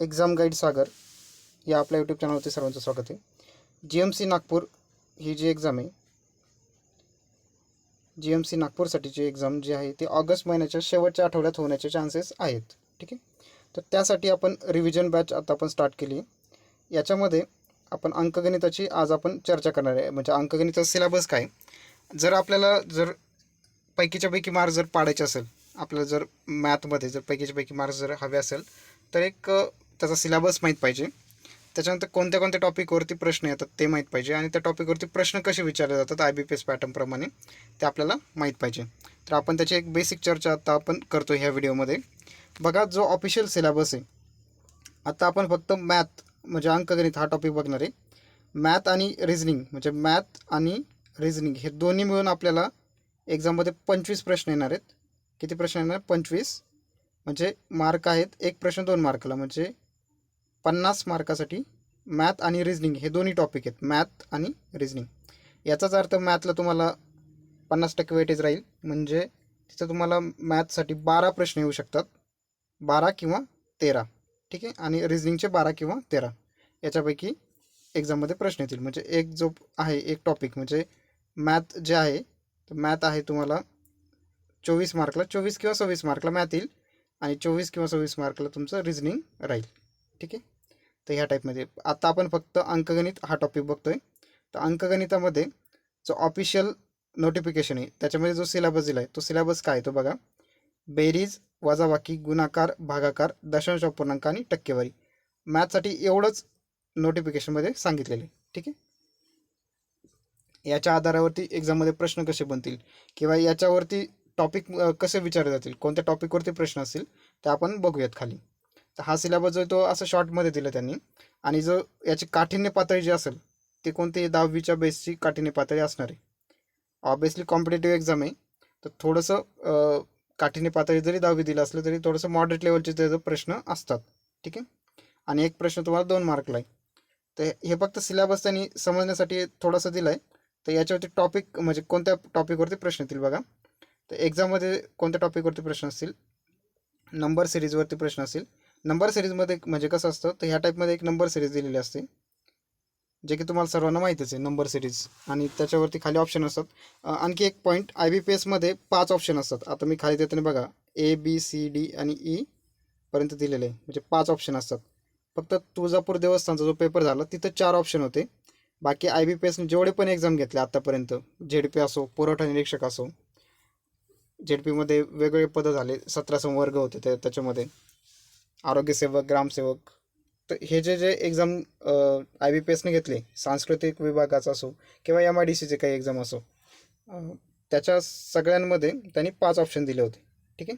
Exam guide सागर या आपल्या YouTube चॅनलवरती सर्वांचं स्वागत आहे. जी एम सी नागपूर ही जी एक्झाम आहे जी एम सी नागपूरसाठीची एक्झाम जी आहे ती ऑगस्ट महिन्याच्या शेवटच्या आठवड्यात होण्याचे चान्सेस आहेत. ठीक आहे? तर त्यासाठी आपण रिव्हिजन बॅच आता आपण स्टार्ट केली आहे. याच्यामध्ये आपण अंकगणिताची आज आपण चर्चा करणार आहे. म्हणजे अंकगणिताचा सिलेबस काय? जर आपल्याला जर पैकीच्या पैकी मार्क्स जर पाडायचे असेल आपल्याला जर मॅथमध्ये जर पैकीच्या पैकी मार्क्स जर हवे असेल तर एक त्याचा सिलेबस माहीत पाहिजे. त्याच्यानंतर कोणत्या कोणत्या टॉपिकवरती प्रश्न येतात ते माहीत पाहिजे आणि त्या टॉपिकवरती प्रश्न कसे विचारले जातात आय बी पी एस पॅटर्नप्रमाणे ते आपल्याला माहीत पाहिजे. तर आपण त्याची एक बेसिक चर्चा आता आपण करतो ह्या व्हिडिओमध्ये बघा जो ऑफिशियल सिलेबस आहे आता आपण फक्त मॅथ म्हणजे अंकगणित हा टॉपिक बघणार आहे. मॅथ आणि रिझनिंग म्हणजे मॅथ आणि रिझनिंग हे दोन्ही मिळून आपल्याला एक्झाममध्ये पंचवीस प्रश्न येणार आहेत. किती प्रश्न येणार? पंचवीस. म्हणजे मार्क आहेत एक प्रश्न दोन मार्कला म्हणजे पन्नास मार्कासाठी मॅथ आणि रिझनिंग हे दोन्ही टॉपिक आहेत. मॅथ आणि रिझनिंग याचाच अर्थ मॅथला तुम्हाला पन्नास टक्के वेटेज राहील. म्हणजे तिथं तुम्हाला मॅथसाठी बारा प्रश्न येऊ शकतात. बारा किंवा तेरा. ठीक आहे? आणि रिझनिंगचे बारा किंवा तेरा. याच्यापैकी एक्झाममध्ये प्रश्न येतील. म्हणजे एक जो आहे एक टॉपिक म्हणजे मॅथ जे आहे तर मॅथ आहे तुम्हाला चोवीस मार्कला चोवीस किंवा सव्वीस मार्कला मॅथ येईल. आणि चोवीस किंवा सव्वीस मार्कला तुमचं रिझनिंग राहील. ठीक आहे? तर ह्या टाईपमध्ये आता आपण फक्त अंकगणित हा टॉपिक बघतोय. तर अंकगणितामध्ये जो ऑफिशियल नोटिफिकेशन आहे त्याच्यामध्ये जो सिलेबस दिला आहे तो सिलेबस काय आहे तो बघा. बेरीज वजाबाकी गुणाकार भागाकार दशांश अपूर्णांक आणि टक्केवारी. मॅथसाठी एवढंच नोटिफिकेशनमध्ये सांगितलेलं आहे. ठीक आहे? याच्या आधारावरती एक्झाममध्ये प्रश्न कसे बनतील? किंवा याच्यावरती टॉपिक कसे विचारले जातील? कोणत्या टॉपिकवरती प्रश्न असतील? ते आपण बघूयात खाली. तर हा सिलेबस जो आहे तो असं शॉर्टमध्ये दिला त्यांनी. आणि जो याची काठिण्य पातळी जी असेल ती कोणती? दहावीच्या बेसची काठिण्य पातळी असणार. आहे ऑब्वियसली कॉम्पिटेटिव्ह एक्झाम आहे. तर थोडंसं अं, काठिण्य पातळी जरी दहावी दिलं असलं तरी थोडंसं मॉडरेट लेवलचे त्याचे प्रश्न असतात. ठीक आहे? आणि एक प्रश्न तुम्हाला दोन मार्कला आहे. तर हे फक्त सिलेबस त्यांनी समजण्यासाठी थोडंसं दिलं आहे तर याच्यावरती टॉपिक म्हणजे कोणत्या टॉपिकवरती प्रश्न येतील बघा. तर एक्झाममध्ये कोणत्या टॉपिकवरती प्रश्न असतील? नंबर सिरीजवरती प्रश्न असतील. नंबर सिरीजमध्ये म्हणजे कसं असतं तर ह्या टाईपमध्ये एक नंबर सिरीज दिलेली असते. जे की तुम्हाला सर्वांना माहीतच आहे नंबर सिरीज आणि त्याच्यावरती खाली ऑप्शन असतात. आणखी एक पॉईंट आय बी पी एसमध्ये पाच ऑप्शन असतात. आता मी खाली देताना बघा ए बी सी डी आणि ई पर्यंत दिलेले आहे. म्हणजे पाच ऑप्शन असतात. फक्त तुळजापूर देवस्थानचा जो पेपर झाला तिथं चार ऑप्शन होते. बाकी आय बी पी एसने जेवढे पण एक्झाम घेतले आत्तापर्यंत झेड पी असो पुरवठा निरीक्षक असो झेड पीमध्ये वेगवेगळे पदं झाले सतरा संवर्ग होते त्या त्याच्यामध्ये. आरोग्यसेवक ग्रामसेवक. तर हे जे जे एक्झाम आय बी पी एसने घेतले सांस्कृतिक विभागाचा असो किंवा एम आय डी सीचे काही एक्झाम असो त्याच्या सगळ्यांमध्ये त्यांनी पाच ऑप्शन दिले होते. ठीक आहे?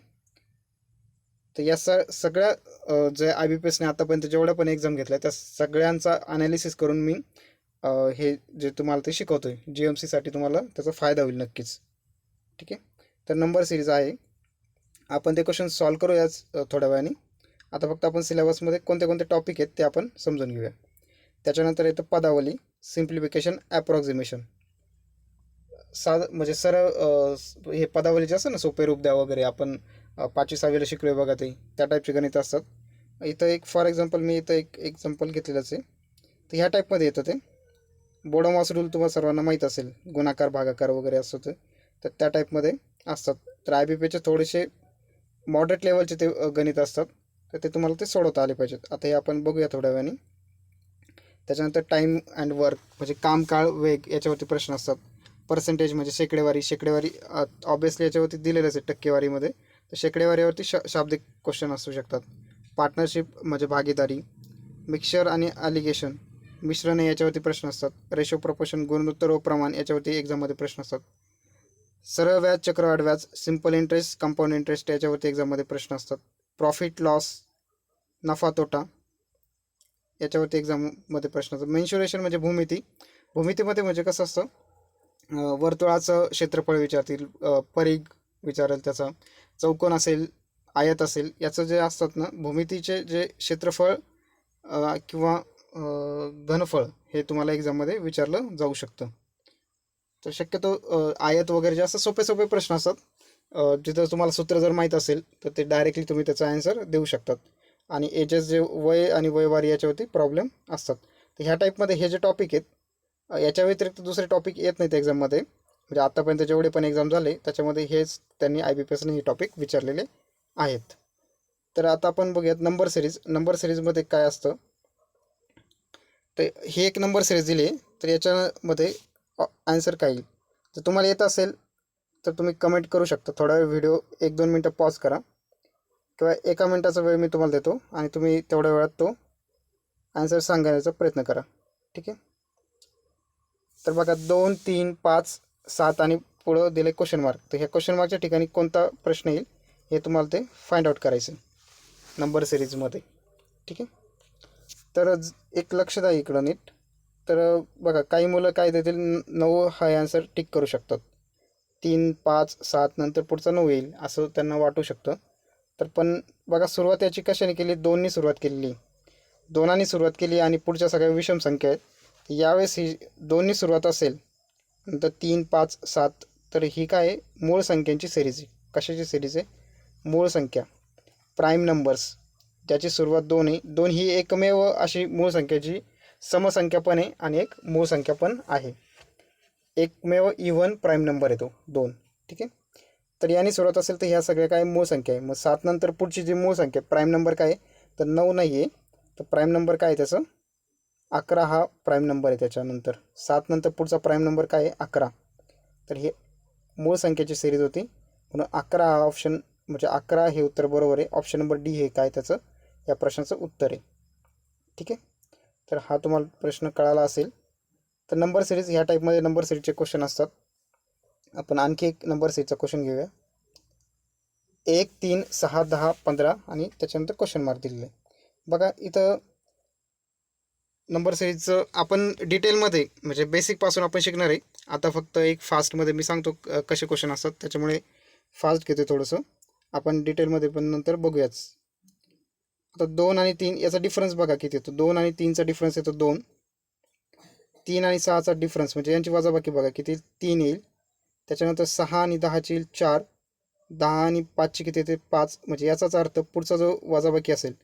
तर या स सगळ्या जे आय बी पी एसने आतापर्यंत जेवढ्या पण एक्झाम घेतल्या त्या सगळ्यांचा अनालिसिस करून मी हे जे तुम्हाला ते शिकवतो आहे जी एम सीसाठी तुम्हाला त्याचा फायदा होईल नक्कीच. ठीक आहे? तर नंबर सिरीज आहे. आपण ते क्वेश्चन सॉल्व करूयाच थोड्या वेळाने. आता फक्त आपण सिलेबसमध्ये कोणते कोणते टॉपिक आहेत ते आपण समजून घेऊया. त्याच्यानंतर येतं पदावली सिम्प्लिफिकेशन ॲप्रॉक्झिमेशन साध म्हणजे सरळ हे पदावली जे असतं ना सोपे रूप द्या वगैरे आपण पाचवी सहावीला शिकलोय बघा ते त्या टाईपचे गणित असतात. इथं एक फॉर एक्झाम्पल मी इथं एक एक्झाम्पल घेतलेलंच आहे. तर ह्या टाईपमध्ये येतं ते. बोडोमॉस रूल तुम्हाला सर्वांना माहीत असेल गुणाकार भागाकार वगैरे असतो ते. तर त्या टाईपमध्ये असतात. तर आय बी पीचे थोडेसे मॉडरेट लेवलचे ते गणित असतात. तर ते तुम्हाला ते सोडवता आले पाहिजेत. आता हे आपण बघूया थोड्या वेळाने. त्याच्यानंतर टाईम अँड वर्क म्हणजे कामकाळ वेग याच्यावरती प्रश्न असतात. पर्सेंटेज म्हणजे शेकडेवारी शेकडेवारी ऑब्वियसली याच्यावरती दिलेलंच आहे टक्केवारीमध्ये. तर शेकडेवारीवरती श शाब्दिक क्वेश्चन असू शकतात. पार्टनरशिप म्हणजे भागीदारी मिक्सचर आणि ॲलिगेशन मिश्रण याच्यावरती प्रश्न असतात. रेशो प्रपोशन गुणोत्तर व प्रमाण याच्यावरती एक्झाममध्ये प्रश्न असतात. सरळ व्याज चक्रवाढ व्याज सिंपल इंटरेस्ट कंपाऊंड इंटरेस्ट याच्यावरती एक्झाममध्ये प्रश्न असतात. प्रॉफिट लॉस नफा तोटा याच्यावरती एक्झाममध्ये प्रश्न असतो मेन्शुरेशन म्हणजे भूमिती. भूमितीमध्ये म्हणजे कसं असतं? वर्तुळाचं क्षेत्रफळ विचारतील अं, परिघ विचारेल त्याचा चौकोन असेल आयत असेल याचं जे असतात ना भूमितीचे जे क्षेत्रफळ किंवा घनफळ हे तुम्हाला एक्झाममध्ये विचारलं जाऊ शकतं. तर शक्यतो आयत वगैरे जे असतात सोपे सोपे प्रश्न असतात. जिथं तुम्हाला सूत्र जर माहीत असेल तर ते डायरेक्टली तुम्ही त्याचा ॲन्सर देऊ शकतात. आणि एजेस जे वय आणि वयवारी याच्यावरती प्रॉब्लेम असतात. तर ह्या टाईपमध्ये हे जे टॉपिक आहेत याच्या व्यतिरिक्त दुसरे टॉपिक येत नाहीत एक्झाममध्ये म्हणजे आत्तापर्यंत जेवढे पण एक्झाम झाले त्याच्यामध्ये हेच त्यांनी आय बी पी एसने हे टॉपिक विचारलेले आहेत. तर आता आपण बघूयात नंबर सिरीज नंबर सिरीजमध्ये काय असतं? तर हे एक नंबर सिरीज दिली आहे तर याच्यामध्ये आन्सर काय येईल? जर तुम्हाला येत असेल तर तुम्ही कमेंट करू शकता. थोडा वेळ व्हिडिओ एक दोन मिनटं पॉज करा. किंवा एका मिनटाचा वेळ मी तुम्हाला देतो आणि तुम्ही तेवढ्या वेळात तो आन्सर सांगण्याचा प्रयत्न करा. ठीक आहे? तर बघा दोन तीन पाच सात आणि पुढं दिले क्वेश्चन मार्क तर ह्या क्वेश्चन मार्कच्या ठिकाणी कोणता प्रश्न येईल हे तुम्हाला ते फाइंड आउट करायचं नंबर सिरीजमध्ये ठीक आहे? तर एक लक्ष द्या इकडं नीट. तर बघा काही मुलं काय देतील नऊ हा आन्सर टिक करू शकतात. तीन पाच सात नंतर पुढचा नऊ येईल असं त्यांना वाटू शकतं. तर पण बघा सुरुवात याची कशाने केली? दोननी सुरुवात केलेली. दोनांनी सुरुवात केली आणि पुढच्या सगळ्या विषम संख्या आहेत. यावेळेस ही दोननी सुरुवात असेल नंतर तीन पाच सात तर ही काय आहे? मूळ संख्यांची सिरीज आहे. कशाची सिरीज आहे? मूळ संख्या. प्राईम नंबर्स ज्याची सुरुवात दोन आहे. दोन ही एकमेव अशी मूळ संख्याची समसंख्या पण आहे आणि एक मूळ संख्या पण आहे. एकमेव इव्हन प्राईम नंबर आहे तो दोन. ठीक? आहे तर याने सुरुवात असेल तर ह्या सगळ्या काय मूळ संख्या आहे. मग सात नंतर पुढची जी मूळ संख्या प्राईम नंबर काय आहे? तर नऊ नाही आहे. तर प्राईम नंबर काय आहे त्याचं? अकरा हा प्राईम नंबर आहे त्याच्यानंतर. सात नंतर पुढचा प्राईम नंबर काय आहे? अकरा. तर हे मूळ संख्येची सिरीज होती. म्हणून अकरा हा ऑप्शन म्हणजे अकरा हे उत्तर बरोबर आहे. ऑप्शन नंबर डी हे काय त्याचं? या प्रश्नाचं उत्तर आहे. ठीक? आहे तर हा तुम्हाला प्रश्न कळाला असेल. तर नंबर सिरीज ह्या टाईपमध्ये नंबर सिरीजचे क्वेश्चन असतात. आपण आणखी एक नंबर सिरीजचा क्वेश्चन घेऊया. एक तीन सहा दहा पंधरा आणि त्याच्यानंतर क्वेश्चन मार्क दिलेले. आहे. बघा इथं नंबर सिरीजचं आपण डिटेलमध्ये म्हणजे बेसिकपासून आपण शिकणार आहे. आता फक्त एक फास्टमध्ये मी सांगतो क- कसे क्वेश्चन असतात. त्याच्यामुळे फास्ट घेतो थोडंसं. आपण डिटेलमध्ये पण नंतर बघूयाच. आता दोन आणि तीन याचा डिफरन्स बघा किती येतो. दोन आणि तीनचा डिफरन्स येतो दोन. तीन आणि सहाचा डिफरन्स म्हणजे यांची वजाबाकी बघा किती तीन येईल. त्याच्यानंतर सहा आणि दहाची येईल चार. दहा आणि पाचची किती येते? पाच. म्हणजे याचाच अर्थ पुढचा जो वजाबाकी असेल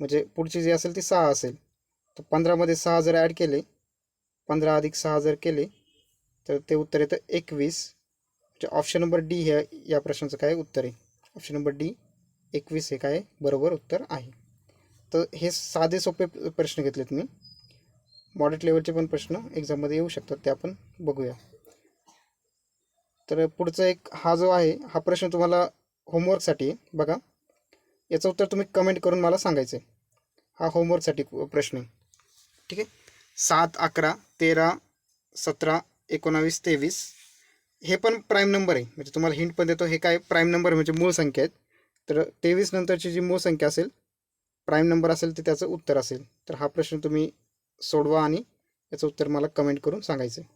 म्हणजे पुढची जी असेल ती सहा असेल. तर पंधरामध्ये सहा जर ॲड केले पंधरा अधिक सहा जर केले तर ते उत्तर येतं एकवीस. म्हणजे ऑप्शन नंबर डी हे या प्रश्नाचं काय उत्तर आहे? ऑप्शन नंबर डी एकवीस हे काय? बरोबर उत्तर आहे. तर हे साधे सोपे प्रश्न घेतलेत मी. मॉडेट लेवलचे पण प्रश्न एक्झाममध्ये येऊ शकतात ते आपण बघूया. तर पुढचा एक हा जो आहे हा प्रश्न तुम्हाला होमवर्कसाठी आहे बघा. याचं उत्तर तुम्ही कमेंट करून मला सांगायचं आहे हा होमवर्कसाठी प्रश्न आहे. ठीक आहे? सात अकरा तेरा सतरा एकोणावीस तेवीस हे पण प्राईम नंबर आहे. म्हणजे तुम्हाला हिंट पण देतो हे काय प्राईम नंबर म्हणजे मूळ संख्या आहेत. तर तेवीस नंतरची जी मूळ संख्या असेल प्राईम नंबर असेल तर त्याचं उत्तर असेल. तर हा प्रश्न तुम्ही सोडवा आणि याचं उत्तर मला कमेंट करून सांगायचं आहे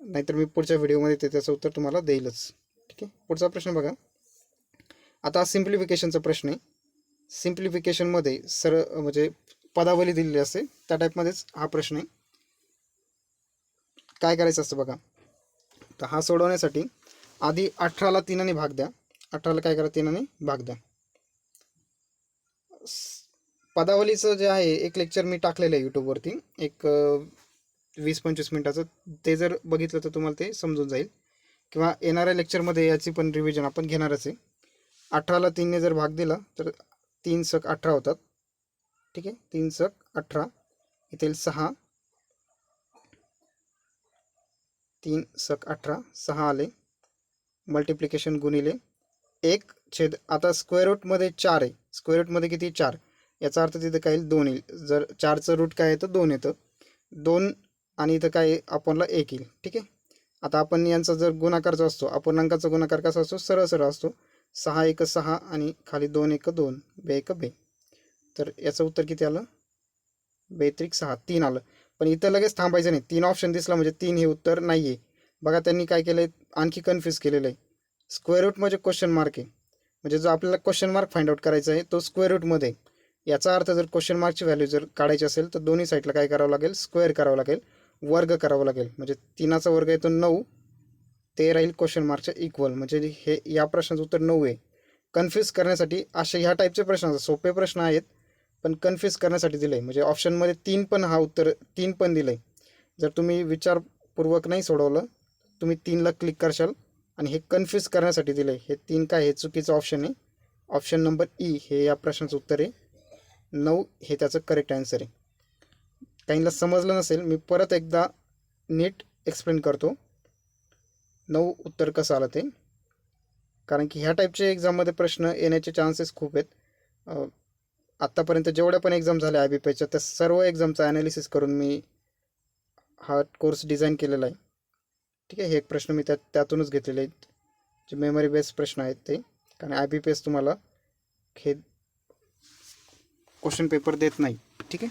नाहीतर मी पुढच्या व्हिडिओमध्ये ते त्याचं उत्तर तुम्हाला देईलच. ठीक आहे? पुढचा प्रश्न बघा. आता सिम्प्लिफिकेशनचा प्रश्न आहे. सिम्प्लिफिकेशनमध्ये सर म्हणजे पदावली दिलेली असते. त्या टाईपमध्येच हा प्रश्न आहे. काय करायचं असतं बघा? तर हा सोडवण्यासाठी आधी अठराला तीनाने भाग द्या. अठराला काय करा? तीनाने भाग द्या. पदावलीचं जे आहे एक लेक्चर मी टाकलेलं आहे यूट्यूबवरती एक वीस पंचवीस मिनटाचं. ते जर बघितलं तर तुम्हाला ते समजून जाईल. किंवा येणाऱ्या लेक्चरमध्ये याची पण रिव्हिजन आपण घेणारच आहे. अठराला तीनने जर भाग दिला तर तीन सक अठरा होतात. ठीक आहे? तीन सक अठरा. इथे सहा. तीन सक अठरा. सहा आले. मल्टिप्लिकेशन गुणिले एक छेद आता स्क्वेअर रूटमध्ये चार आहे. स्क्वेअर रूटमध्ये किती? चार. याचा अर्थ तिथं काय येईल दोन येईल. जर चारचं रूट काय येतं दोन येतं. दोन आणि इथं काय आहे? आपणला एक येईल. ठीक आहे? आता आपण यांचा जर गुणाकार जो असतो अपूर्णांकाचा गुणाकार कसा असतो? सरळ सरळ असतो. सहा एक सहा आणि खाली दोन एक दोन बे एक बे. तर याचं उत्तर किती आलं? बेत्रिक सहा तीन आलं. पण इथं लगेच थांबायचं नाही. तीन ऑप्शन दिसला म्हणजे तीन हे उत्तर नाही आहे बघा त्यांनी काय केलं आहे आणखी कन्फ्यूज केलेलं आहे स्क्वेअर रूट म्हणजे क्वेश्चन मार्क आहे. म्हणजे जो आपल्याला क्वेश्चन मार्क फाइंड आउट करायचा आहे तो स्क्वेअर रूटमध्ये आहे. याचा अर्थ जर क्वेश्चन मार्कची व्हॅल्यू जर काढायची असेल तर दोन्ही साईडला काय करावं लागेल? स्क्वेअर करावं लागेल. वर्ग करावं लागेल. म्हणजे तीनाचा वर्ग येतो नऊ ते राहील क्वेश्चन मार्कच्या इक्वल म्हणजे हे या प्रश्नाचं उत्तर नऊ आहे. कन्फ्यूज करण्यासाठी असे ह्या टाईपचे प्रश्न असतात. सोपे प्रश्न आहेत पण कन्फ्यूज करण्यासाठी दिलं आहे म्हणजे ऑप्शनमध्ये तीन पण हा उत्तर तीन पण दिलं आहे जर तुम्ही विचारपूर्वक नाही सोडवलं तुम्ही तीनला क्लिक करशाल आणि हे कन्फ्यूज करण्यासाठी दिलं आहे हे तीन काय हे चुकीचं ऑप्शन आहे. ऑप्शन नंबर ई हे या प्रश्नाचं उत्तर आहे. नऊ हे त्याचं करेक्ट आन्सर आहे. काहींना समजलं नसेल मी परत एकदा नीट एक्सप्लेन करतो. नऊ उत्तर कसं आलं ते? कारण की ह्या टाईपचे एक्झाममध्ये प्रश्न येण्याचे चान्सेस खूप आहेत. आत्तापर्यंत जेवढ्या पण एक्झाम झाल्या आय बी पीच्या त्या सर्व एक्झामचं ॲनालिसिस करून मी हा कोर्स डिझाईन केलेला आहे. ठीक आहे हे एक प्रश्न मी त्या त्यातूनच घेतलेले आहेत. जे मेमरी बेस्ड प्रश्न आहेत ते. कारण आय बी पी एस तुम्हाला हे क्वेश्चन पेपर देत नाही. ठीक आहे?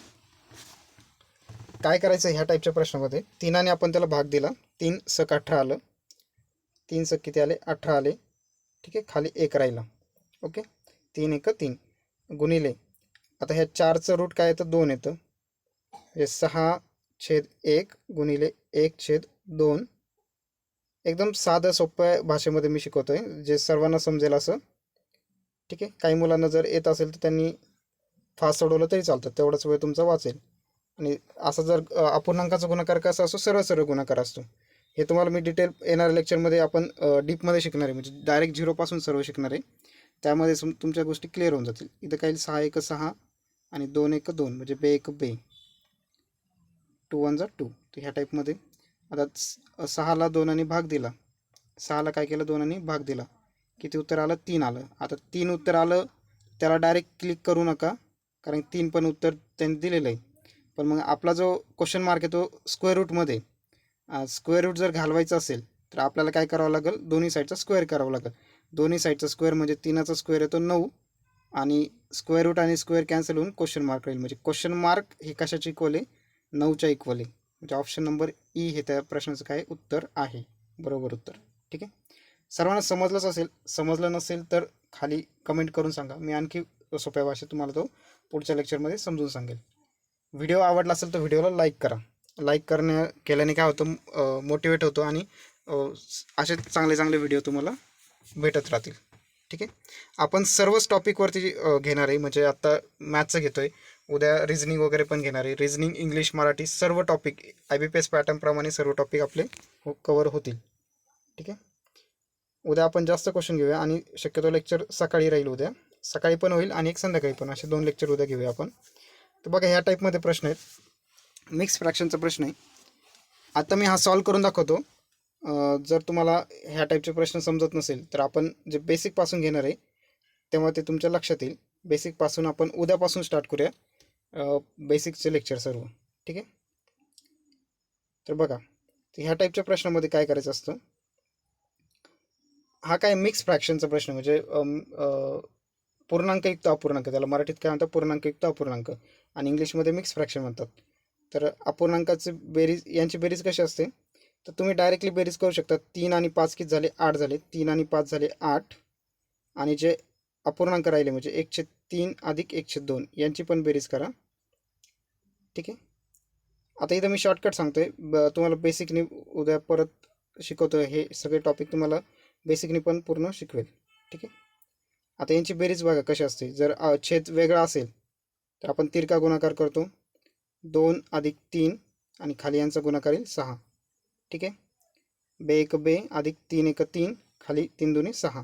काय करायचं ह्या टाईपच्या प्रश्नामध्ये? तीनाने आपण त्याला भाग दिला. तीन सक अठरा आलं. तीन सक किती आले? अठरा आले. ठीक आहे? खाली एक राहिला. ओके? तीन एक तीन. गुणिले. आता ह्या चारचं रूट काय येतं? दोन येतं. म्हणजे सहा छेद एक गुणिले एक छेद दोन. एकदम साधं सोप्या भाषेमध्ये मी शिकवतो आहे जे सर्वांना समजेल असं. ठीक आहे? काही मुलांना जर येत असेल तर त्यांनी फास्ट सोडवलं तरी चालतं तेवढाच वेळ तुमचा वाचेल. आणि असं जर अपूर्णांकाचा गुणाकार कसा असतो सरळ सरळ गुणाकार असतो. हे तुम्हाला मी डिटेल येणाऱ्या लेक्चरमध्ये आपण डीपमध्ये शिकणार आहे. म्हणजे डायरेक्ट झिरोपासून सर्व शिकणार आहे. त्यामध्ये सम तुमच्या गोष्टी क्लिअर होऊन जातील. इथं काही सहा एक सहा आणि दोन एक दोन म्हणजे बे एक बे. टू वन जा टू. तर ह्या टाईपमध्ये आता सहाला दोनाने भाग दिला. सहाला काय केलं? दोनाने भाग दिला. किती उत्तर आलं? तीन आलं. आता तीन उत्तर आलं त्याला डायरेक्ट क्लिक करू नका. कारण तीन पण उत्तर त्यांनी दिलेलं आहे. पण मग आपला जो क्वेश्चन मार्क आहे तो स्क्वेअर रूटमध्ये स्क्वेअर रूट जर घालवायचा असेल तर आपल्याला काय करावं लागेल? दोन्ही साईडचा स्क्वेअर करावं लागेल. दोन्ही साईडचा स्क्वेअर म्हणजे तीनाचा स्क्वेअर येतो नऊ आणि स्क्वेअर रूट आणि स्क्वेअर कॅन्सल होऊन क्वेश्चन मार्क राहील. म्हणजे क्वेश्चन मार्क हे कशाची इक्वल आहे? नऊच्या इक्वल आहे. म्हणजे ऑप्शन नंबर ई हे त्या प्रश्नाचं काय उत्तर आहे. बरोबर उत्तर. ठीक आहे? सर्वांना समजलंच असेल. समजलं नसेल तर खाली कमेंट करून सांगा. मी आणखी सोप्या भाषेत तुम्हाला तो पुढच्या लेक्चरमध्ये समजून सांगेल. व्हिडिओ आवडला असेल तर व्हिडिओला लाईक करा. लाईक करण्या केल्याने काय होतं मोटिवेट होतो आणि असे चांगले चांगले व्हिडिओ तुम्हाला भेटत राहतील. ठीक आहे? आपण सर्वच टॉपिकवरती घेणार आहे. म्हणजे आत्ता मॅथचं घेतो आहे उद्या रिझनिंग वगैरे पण घेणार आहे. रिझनिंग इंग्लिश मराठी सर्व topic I B P S पॅटर्नप्रमाणे सर्व टॉपिक आपले हो कवर होतील. ठीक आहे? उद्या आपण जास्त क्वेश्चन घेऊया आणि शक्यतो लेक्चर सकाळी राहील उद्या. सकाळी पण होईल आणि एक संध्याकाळी पण. असे दोन लेक्चर उद्या घेऊया आपण. तर बघा ह्या टाईपमध्ये प्रश्न आहेत. मिक्स फ्रॅक्शनचा प्रश्न आहे. आता मी हा सॉल्व करून दाखवतो. जर तुम्हाला ह्या टाईपचे प्रश्न समजत नसेल तर आपण जे बेसिकपासून घेणार आहे तेव्हा ते तुमच्या लक्षात येईल. बेसिकपासून आपण उद्यापासून स्टार्ट करूया. बेसिकचे लेक्चर सर्व. ठीक आहे? तर बघा तर ह्या टाईपच्या प्रश्नामध्ये काय करायचं असतं? हा काय मिक्स फ्रॅक्शनचा प्रश्न म्हणजे पूर्णांकयुक्त अपूर्णांक. त्याला मराठीत काय म्हणतात? पूर्णांकयुक्त अपूर्णांक. आणि इंग्लिशमध्ये मिक्स फ्रॅक्शन म्हणतात. तर अपूर्णांकाचे बेरीज यांची बेरीज कशी असते? तर तुम्ही डायरेक्टली बेरीज करू शकता. तीन आणि पाच किती झाले? आठ झाले. तीन आणि पाच झाले आठ. आणि जे अपूर्णांक राहिले म्हणजे एकशे तीन अधिक एकशे दोन यांची पण बेरीज करा. ठीक आहे? आता इथं मी शॉर्टकट सांगतो आहे ब तुम्हाला बेसिकनी उद्या परत शिकवतो हे सगळे टॉपिक तुम्हाला बेसिकनी पण पूर्ण शिकवेल. ठीक आहे? आता यांची बेरीज बघा कशी असते. जर छेद वेगळा असेल तर आपण तिरका गुणाकार करतो. दोन अधिक तीन आणि खाली यांचा गुणाकार येईल सहा. ठीक आहे? बे एक बे अधिक तीन एक तीन खाली तीन दोन्ही सहा.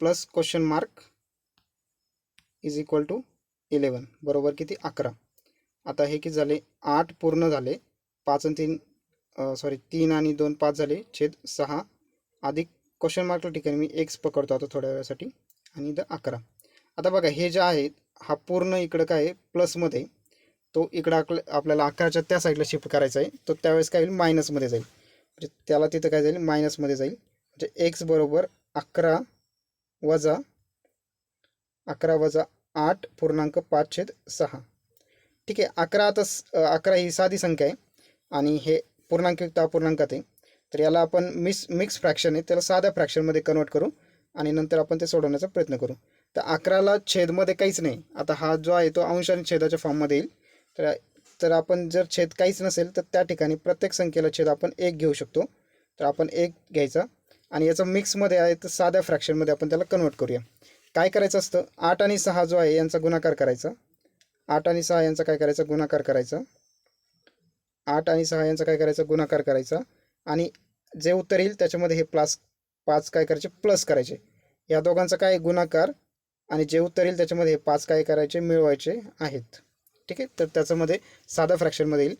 Plus question mark is equal to eleven बरोबर किती? अकरा. आता हे किती झाले? आठ पूर्ण झाले. पाच आणि तीन सॉरी तीन आणि दोन पाच झाले. छेद सहा. अधिक क्वेश्चन मार्कच्या ठिकाणी मी एक्स पकडतो आता थोड्या वेळासाठी. आणि इथं अकरा. आता बघा हे जे आहे हा पूर्ण इकडं काय आहे? प्लसमध्ये तो इकडं आक आपल्याला अकराच्या त्या साईडला शिफ्ट करायचा आहे. तो त्यावेळेस काय होईल? मायनसमध्ये जाईल. म्हणजे त्याला तिथं काय जाईल? मायनसमध्ये जाईल. म्हणजे एक्स बरोबर अकरा वजा अकरा वजा आठ पूर्णांक पाच छेद सहा. ठीक आहे अकरा आता अकरा ही साधी संख्या आहे. आणि हे पूर्णांकयुक्त अपूर्णांकात आहे. तर याला आपण मिस मिक्स फ्रॅक्शन आहे. त्याला साध्या फ्रॅक्शनमध्ये कन्वर्ट करू. आणि नंतर आपण ते सोडवण्याचा प्रयत्न करू. तर अकराला छेदमध्ये काहीच नाही. आता हा जो आहे तो अंश आणि छेदाच्या फॉर्ममध्ये येईल. तर तर आपण जर छेद काहीच नसेल तर त्या ठिकाणी प्रत्येक संख्येला छेद आपण एक घेऊ शकतो. तर आपण एक घ्यायचा. आणि याचं मिक्समध्ये आहे तर साध्या फ्रॅक्शनमध्ये आपण त्याला कन्वर्ट करूया. काय करायचं असतं? आठ आणि सहा जो आहे यांचा गुणाकार करायचा. आठ आणि सहा यांचा काय करायचा? गुणाकार करायचा. आठ आणि सहा यांचा काय करायचा? गुणाकार करायचा. आणि जे उत्तर येईल त्याच्यामध्ये हे प्लस पाच काय करायचे? प्लस करायचे. या दोघांचा काय गुणाकार आणि जे उत्तर येईल त्याच्यामध्ये पाच काय करायचे? मिळवायचे आहेत. ठीक आहे? तर त्याच्यामध्ये साधा फ्रॅक्शनमध्ये येईल.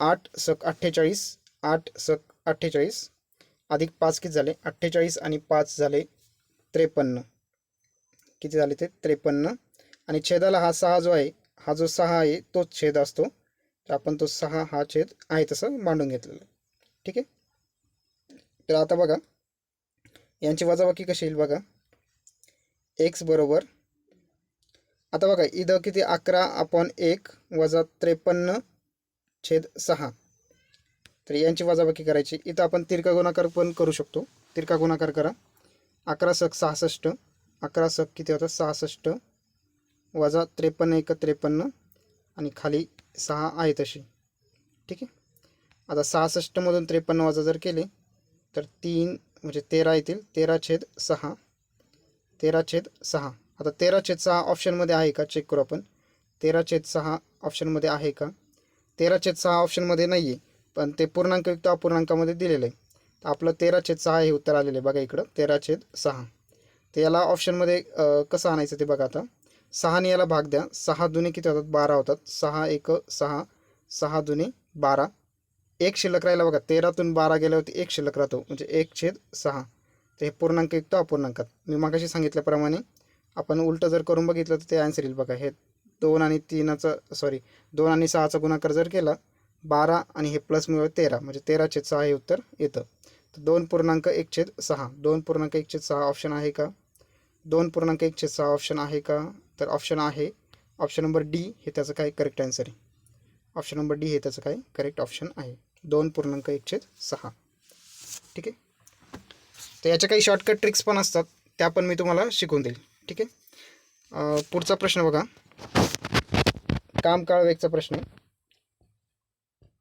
आठ सक अठ्ठेचाळीस आठ सक अठ्ठेचाळीस अधिक पाच किती झाले? अठ्ठेचाळीस आणि पाच झाले त्रेपन्न. किती झाले ते? त्रेपन्न. आणि छेदाला हा सहा जो आहे हा जो सहा आहे तोच छेद असतो. तर आपण तो सहा हा छेद आहे तसं मांडून घेतलेला. ठीक आहे? तर आता बघा. यांची वजाबाकी कशी येईल बघा. एक्स बरोबर. आता बघा इथं किती? अकरा अपॉन एक वजा त्रेपन्न छेद सहा. तर यांची वजाबाकी करायची. इथं आपण तिरका गुणाकार पण करू शकतो. तिरका गुणाकार करा. अकरा सक सहासष्ट. अकरा सक किती होतं? सहासष्ट वजा त्रेपन्न एक त्रेपन्न. आणि खाली सहा आहे तशी ठीक आहे? आता सहासष्टमधून त्रेपन्न वजा जर केले तर तीन म्हणजे तेरा येतील. तेरा छेद सहा. तेरा छेद सहा. आता तेरा छेद सहा ऑप्शनमध्ये आहे का? चेक करू आपण. तेरा छेद सहा ऑप्शनमध्ये आहे का? तेरा छेद सहा ऑप्शनमध्ये नाही आहे पण ते पूर्णांकयुक्त अपूर्णांकामध्ये दिलेलं आहे. तर आपलं तेरा छेद सहा हे उत्तर आलेलं आहे बघा इकडं. तेरा छेद सहा. तर याला ऑप्शनमध्ये कसं आणायचं ते बघा आता. सहाने याला भाग द्या. सहा दुने किती होतात? बारा होतात. सहा एक सहा. सहा दुने बारा. एक शिल्लक राहिला बघा तेरातून बारा गेल्यावरती एक शिल्लक राहतो म्हणजे एक छेद सहा. तर हे पूर्णांक युक्त अपूर्णांकात. मी मागाशी सांगितल्याप्रमाणे आपण उलटं जर करून बघितलं तर ते आन्सर येईल बघा. हे दोन आणि तीनाचा सॉरी दोन आणि सहाचा गुणाकार जर केला बारा आणि हे प्लस मिळव तेरा म्हणजे तेरा छेद सहा हे उत्तर येतं. तर दोन पूर्णांक एक छेद सहा. दोन पूर्णांक एक छेद सहा ऑप्शन आहे का? दोन पूर्णांक एक छेद सहा ऑप्शन आहे का? तर ऑप्शन आहे ऑप्शन नंबर डी हे त्याचं काय करेक्ट आन्सर आहे. ऑप्शन नंबर डी हे त्याचं काय करेक्ट ऑप्शन आहे. दोन पूर्णांक एकशे सहा. ठीक आहे? तर याच्या काही शॉर्टकट ट्रिक्स पण असतात त्या पण मी तुम्हाला शिकून देईल. ठीक आहे? पुढचा प्रश्न बघा. काम काळ वेगचा प्रश्न.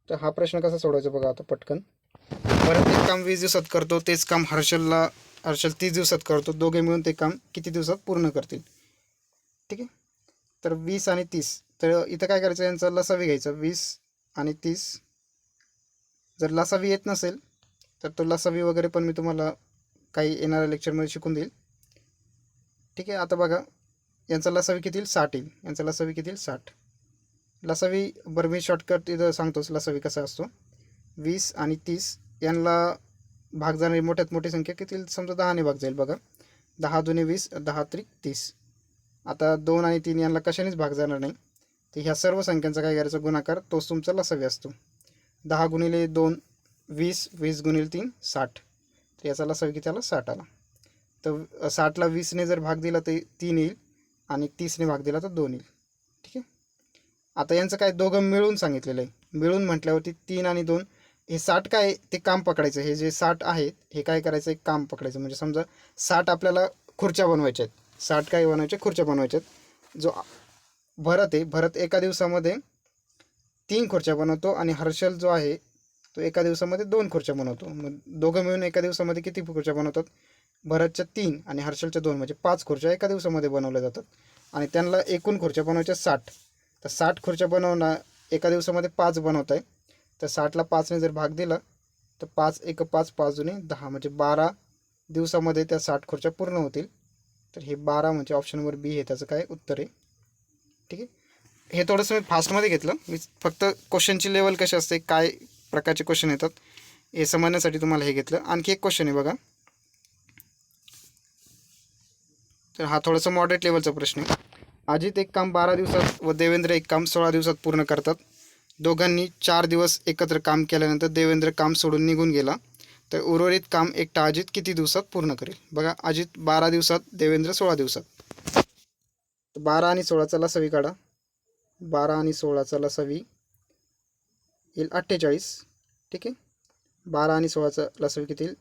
तर हा प्रश्न कसा सोडवायचा बघा आता पटकन. परत एक काम वीस दिवसात करतो तेच काम हर्षलला हर्षल तीस दिवसात करतो दोघे मिळून ते काम किती दिवसात पूर्ण करतील? ठीक आहे? तर वीस आणि तीस. तर इथं काय करायचं? यांचा लसावी घ्यायचा. वीस आणि तीस. जर लसावी येत नसेल तर तो लसावी वगैरे पण मी तुम्हाला काही येणाऱ्या लेक्चरमध्ये शिकून देईल. ठीक आहे आता बघा यांचा लसावी किती? येईल साठ येईल. यांचा लसावी किती? येईल साठ. लसावी बरं मी शॉर्टकट इथं सांगतोच लसावी कसा असतो. वीस आणि तीस यांना भाग जाणारी मोठ्यात मोठी संख्या किती? येईल? समजा दहाने भाग जाईल बघा. दहा दोन्ही वीस दहा त्रिक तीस. आता दोन आणि तीन यांना कशानेच भाग जाणार नाही. तर ह्या सर्व संख्यांचा काय करायचा? गुणाकार तोच तुमचा लसावी असतो. दहा गुणिले दोन वीस वीस गुणिले तीन साठ. तर याचा लसावी किती आला? साठ आला. तर साठला वीसने जर भाग दिला तर तीन येईल आणि तीसने भाग दिला तर दोन येईल. ठीक आहे? आता यांचं काय दोघं मिळून सांगितलेलं आहे. मिळून म्हटल्यावरती तीन आणि दोन हे साठ काय आहे? ते काम पकडायचं. हे जे साठ आहेत हे काय करायचं? एक काम पकडायचं. म्हणजे समजा साठ आपल्याला खुर्च्या बनवायच्या आहेत. साठ काय बनवायच्या खुर्च्या बनवायच्या आहेत. जो भरत आहे भरत एका दिवसामध्ये तीन खुर्च्या बनवतो आणि हर्षल जो आहे तो एका दिवसामध्ये दोन खुर्च्या बनवतो. मग दोघं मिळून एका दिवसामध्ये किती खुर्च्या बनवतात? भरतच्या तीन आणि हर्षलच्या दोन. म्हणजे पाच खुर्च्या एका दिवसामध्ये बनवल्या जातात. आणि त्यांना एकूण खुर्च्या बनवायच्या साठ. तर साठ खुर्च्या बनवणं एका दिवसामध्ये पाच बनवत आहे तर साठला पाचने जर भाग दिला तर पाच एक पाच पाच जुने दहा. म्हणजे बारा दिवसामध्ये त्या साठ खुर्च्या पूर्ण होतील. तर हे बारा म्हणजे ऑप्शन नंबर बी हे त्याचं काय उत्तर आहे. ठीक आहे? हे थोडंसं मी फास्टमध्ये घेतलं. मी फक्त क्वेश्चनची लेवल कशी असते काय प्रकारचे क्वेश्चन येतात हे समजण्यासाठी तुम्हाला हे घेतलं. आणखी एक क्वेश्चन आहे बघा. तर हा थोडासा मॉडरेट लेवलचा प्रश्न आहे. अजित एक काम बारा दिवसात व देवेंद्र एक काम सोळा दिवसात पूर्ण करतात. दोघांनी चार दिवस एकत्र काम केल्यानंतर देवेंद्र काम सोडून निघून गेला. तर उर्वरित काम एकटा अजित किती दिवसात पूर्ण करेल? बघा अजित बारा दिवसात देवेंद्र सोळा दिवसात. बारा आणि सोळाचा लसावी काढा. बारा आणि सोळाचा लसावी येईल अठ्ठेचाळीस ठीक आहे? बारा आणि सोळाचा लसावी किती येईल?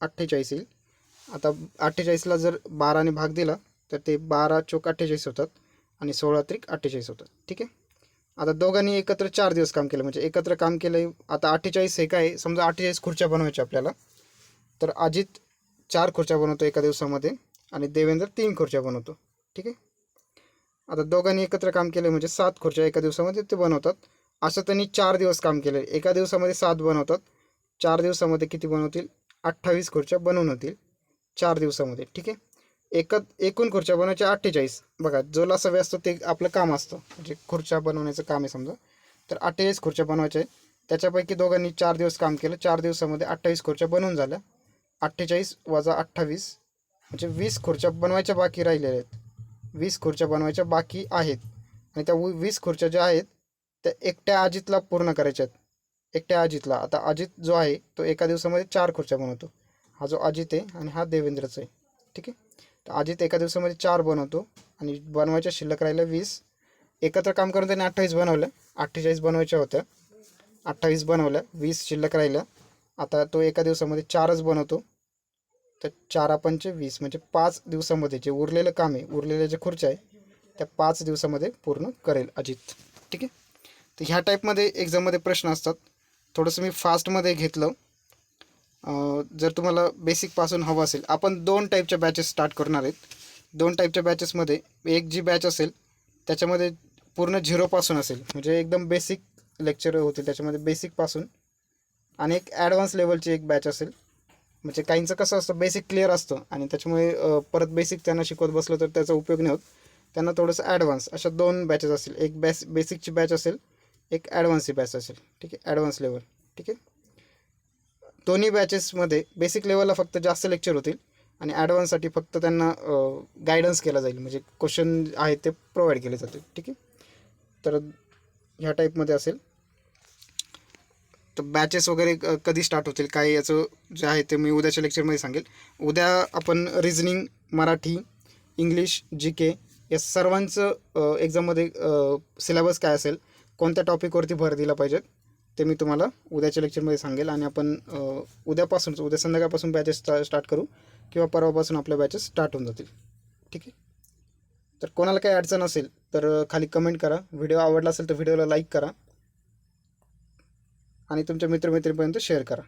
अठ्ठेचाळीस येईल. आता अठ्ठेचाळीसला जर बाराने भाग दिला तर ते बारा चोक अठ्ठेचाळीस होतात आणि सोळा त्रिक अठ्ठेचाळीस होतात ठीक आहे? आता दोघांनी एकत्र चार दिवस काम केलं म्हणजे एकत्र काम केलं आता अठ्ठेचाळीस हे काय समजा अठ्ठेचाळीस खुर्च्या बनवायच्या आपल्याला तर अजित चार खुर्च्या बनवतो एका दिवसामध्ये आणि देवेंद्र तीन खुर्च्या बनवतो ठीक आहे? आता दोघांनी एकत्र काम केले म्हणजे सात खुर्च्या एका दिवसामध्ये ते बनवतात. असं त्यांनी चार दिवस काम केलं. एका दिवसामध्ये सात बनवतात. चार दिवसामध्ये किती बनवतील? अठ्ठावीस खुर्च्या बनवून होतील. चार दिवसामध्ये ठीक आहे? एकत एकूण खुर्च्या बनवायच्या अठ्ठेचाळीस. बघा जो लसावे असतो ते आपलं काम असतं. म्हणजे खुर्च्या बनवण्याचं काम आहे समजा. तर अठ्ठेचाळीस खुर्च्या बनवायच्या आहे त्याच्यापैकी दोघांनी चार दिवस काम केलं. चार दिवसामध्ये अठ्ठावीस खुर्च्या बनवून झाल्या. अठ्ठेचाळीस वजा अठ्ठावीस म्हणजे वीस खुर्च्या बनवायच्या बाकी राहिलेल्या आहेत. वीस खुर्च्या बनवायच्या बाकी आहेत. आणि त्या वी- वीस खुर्च्या ज्या आहेत त्या एकट्या अजितला पूर्ण करायच्या आहेत. एकट्या अजितला आता अजित जो आहे तो एका दिवसामध्ये चार खुर्च्या बनवतो. हा जो अजित आहे आणि हा देवेंद्रचा आहे. ठीक आहे? तर अजित एका दिवसामध्ये चार बनवतो आणि बनवायच्या शिल्लक राहिल्या वीस. एकत्र काम करून त्याने अठ्ठावीस बनवल्या अठ्ठेचाळीस बनवायच्या होत्या. अठ्ठावीस बनवल्या. वीस शिल्लक राहिल्या. आता तो एका दिवसामध्ये चारच बनवतो. तर चारा पंचे वीस म्हणजे पाच दिवसामध्ये जे उरलेलं काम आहे उरलेल्या जे खुर्च्या आहे त्या पाच दिवसामध्ये पूर्ण करेल अजित. ठीक आहे? तर ह्या टाईपमध्ये एक्झाममध्ये प्रश्न असतात. थोडंसं मी फास्टमध्ये घेतलं. जर तुम्हाला बेसिकपासून हवं असेल आपण दोन टाईपच्या बॅचेस स्टार्ट करणार आहेत. दोन टाईपच्या बॅचेसमध्ये एक जी बॅच असेल त्याच्यामध्ये पूर्ण झिरोपासून असेल. म्हणजे एकदम बेसिक लेक्चर होतील त्याच्यामध्ये बेसिकपासून आणि एक ॲडव्हान्स लेवलची एक बॅच असेल. म्हणजे काहींचं कसं असतं बेसिक क्लिअर असतं आणि त्याच्यामुळे परत बेसिक त्यांना शिकवत बसलं तर त्याचा उपयोग नाही होत. त्यांना थोडंसं ॲडव्हान्स अशा दोन बॅचेस असतील. एक बॅस बेसिकची बॅच असेल एक ॲडव्हान्सची बॅच असेल. ठीक आहे? ॲडव्हान्स लेवल ठीक आहे? दोन्ही बॅचेसमध्ये बेसिक लेवलला फक्त जास्त लेक्चर होतील आणि ॲडव्हान्ससाठी फक्त त्यांना गायडन्स केला जाईल. म्हणजे क्वेश्चन आहेत ते प्रोव्हाइड केले जातील. ठीक आहे? तर ह्या टाईपमध्ये असेल. तर बॅचेस वगैरे कधी स्टार्ट होतील? काय याचं जे आहे ते मी उद्याच्या लेक्चरमध्ये सांगेल. उद्या आपण reasoning Marathi English G K या सर्वांचं एक्झाममध्ये सिलेबस काय असेल कोणत्या टॉपिकवरती भर दिला पाहिजे ते मी तुम्हाला उद्याच्या लेक्चरमध्ये सांगेल. आणि आपण उद्यापासूनच उद्या संध्याकाळपासून बॅचेस स्टा स्टार्ट करू किंवा परवापासून आपल्या बॅचेस स्टार्ट होऊन जातील. ठीक आहे? तर कोणाला काही अडचण असेल तर खाली कमेंट करा. व्हिडिओ आवडला असेल तर व्हिडिओला लाईक करा. आणि तुमच्या मित्रमैत्रिणीपर्यंत शेअर करा.